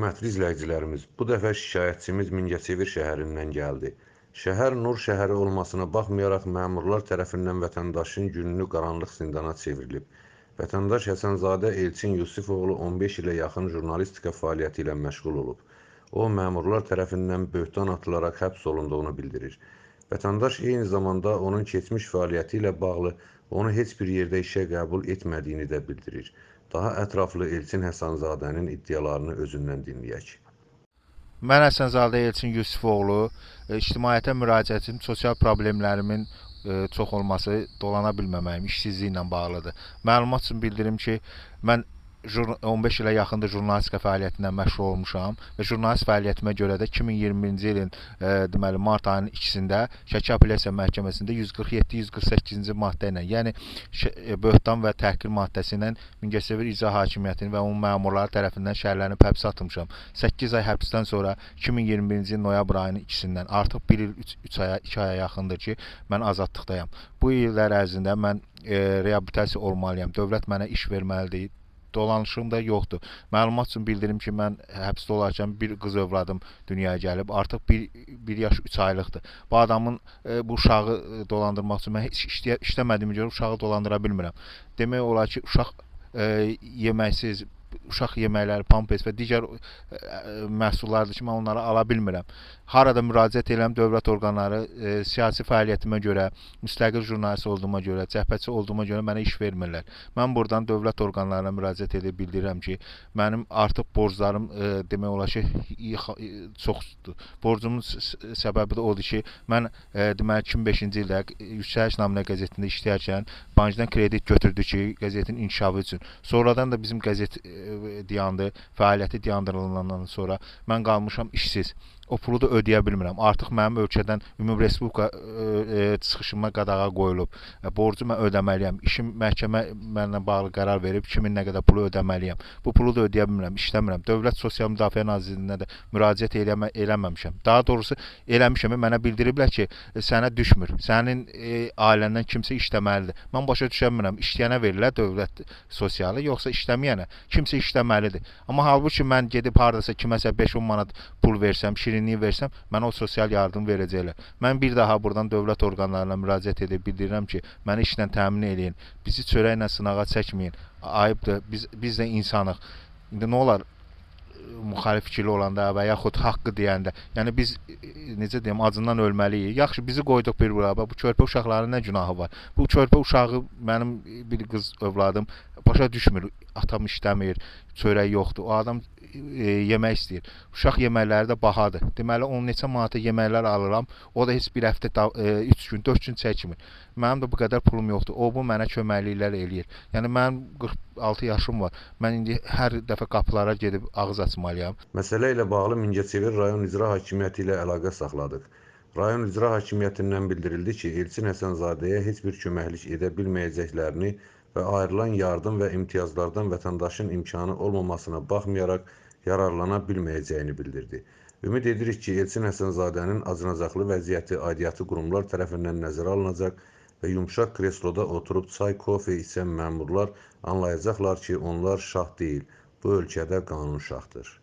Hörmətli izləyicilərimiz, bu dəfə şikayətçimiz Mingəçevir şəhərindən gəldi. Şəhər Nur şəhəri olmasına baxmayaraq məmurlar tərəfindən vətəndaşın gününü qaranlıq zindana çevrilib. Vətəndaş Həsənzadə Elçin Yusifoğlu 15 ilə yaxın jurnalistika fəaliyyəti ilə məşğul olub. O, məmurlar tərəfindən böhtan atılaraq həbs olunduğunu bildirir. Vətəndaş eyni zamanda onun keçmiş fəaliyyəti ilə bağlı onu heç bir yerdə işə qəbul etmədiyini də bildirir. Daha ətraflı Elçin Həsənzadənin iddialarını özündən dinləyək. Mən Həsənzadə Elçin Yusifoğlu, e, ictimaiyyətə müraciətim sosial problemlərimin e, çox olması, dolana bilməməyim, işsizliklə bağlıdır. Məlumat üçün bildirim ki, mən 15 ilə yaxındır jurnalistika fəaliyyətindən məşğul olmuşam və jurnalist fəaliyyətimə görə də 2020-ci ilin e, deməli mart ayının 2-sində Şəki Apellyasiya Məhkəməsində 147-148-ci maddə ilə, yəni e, böhtan və təhqir maddəsi ilə Mingəçevir İcra Hakimiyyətinin və onun məmurları tərəfindən şəhərlənib həbsə atılmışam. 8 ay həbsdən sonra 2021-ci il noyabr ayının 2-sindən artıq 1 il 3, 3 aya, 2 aya yaxındır ki, mən azadlıqdayam. Bu illər ərzində mən e, reabilitasiya olmalıyam. Dövlət mənə iş verməlidir dolanışım da yoxdur. Məlumat üçün bildirim ki, mən həbsdə olarkən bir qız övladım dünyaya gəlib. Artıq 1 1 yaş 3 aylıqdır. Bu adamın e, bu uşağı e, dolandırmaq üçün mən heç işləyə, işləmədiyimə görə uşağı dolandıra bilmirəm. Demək olar ki, uşaq e, yeməksiz uşaq yeməkləri, pampers və digər ə, e, e, məhsullardır ki, mən onları ala bilmirəm. Harada müraciət edirəm dövlət orqanları ə, e, siyasi fəaliyyətimə görə, müstəqil jurnalist olduğuma görə, cəbhəçi olduğuma görə mənə iş vermirlər. Mən burdan dövlət orqanlarına müraciət edib bildirirəm ki, mənim artıq borclarım ə, demək olar ki, çoxdur. Borcumun səbəbi də odur ki, mən ə, deməli 2005-ci ildə Yüksəliş Naminə qəzetində işləyərkən bankdan kredit götürdü ki, qəzetin inkişafı üçün. Sonradan da bizim qəzet ə, dayandı, fəaliyyəti dayandırılandan sonra mən qalmışam işsiz o pulu da ödəyə bilmirəm. Artıq mənim ölkədən ümumi respublika e, e, çıxışıma qadağa qoyulub. E, borcu mən ödəməliyəm. İşim məhkəmə mənlə bağlı qərar verib kimin nə qədər pulu ödəməliyəm. Bu pulu da ödəyə bilmirəm, işləmirəm. Dövlət Sosial Müdafiə Nazirliyinə də müraciət eləmə, eləməmişəm. Daha doğrusu eləmişəm, mənə bildiriblər ki, e, sənə düşmür. Sənin e, ailəndən kimsə işləməlidir. Mən başa düşə bilmirəm, işləyənə verirlər dövlət sosialı, yoxsa işləməyənə kimsə işləməlidir. Amma halbuki mən gedib hardasa kiməsə 5-10 manat pul versəm, şirin şirinliyi versəm, mənə o sosial yardım verəcəklər. Mən bir daha buradan dövlət orqanlarına müraciət edib bildirirəm ki, məni işlə təmin eləyin. Bizi çörəklə sınağa çəkməyin. Ayıbdır. Biz biz də insanıq. İndi nə olar? müxalif fikirli olanda və yaxud haqqı deyəndə, yəni biz necə deyim, acından ölməliyik. Yaxşı, bizi qoyduq bir bura. Bu körpə uşaqların nə günahı var? Bu körpə uşağı mənim bir qız övladım başa düşmür. Atam işləmir, çörək yoxdur. O adam e, yemək istəyir. Uşaq yeməkləri də bahadır. Deməli 10 neçə manata yeməklər alıram. O da heç bir həftə 3 e, gün, 4 gün çəkmir. Mənim də bu qədər pulum yoxdur. O bu mənə köməkliklər eləyir. Yəni mənim 46 yaşım var. Mən indi hər dəfə qapılara gedib ağız açmalıyam. Məsələ ilə bağlı Mingəçevir rayon icra hakimiyyəti ilə əlaqə saxladıq. Rayon icra hakimiyyətindən bildirildi ki, Elçin Həsənzadəyə heç bir köməklik edə bilməyəcəklərini və ayrılan yardım və imtiyazlardan vətəndaşın imkanı olmamasına baxmayaraq yararlana bilməyəcəyini bildirdi. Ümid edirik ki, Elçin Həsənzadənin acınacaqlı vəziyyəti aidiyyatı qurumlar tərəfindən nəzərə alınacaq və yumşaq kresloda oturub çay, kofe içən məmurlar anlayacaqlar ki, onlar şah deyil, bu ölkədə qanun şahdır.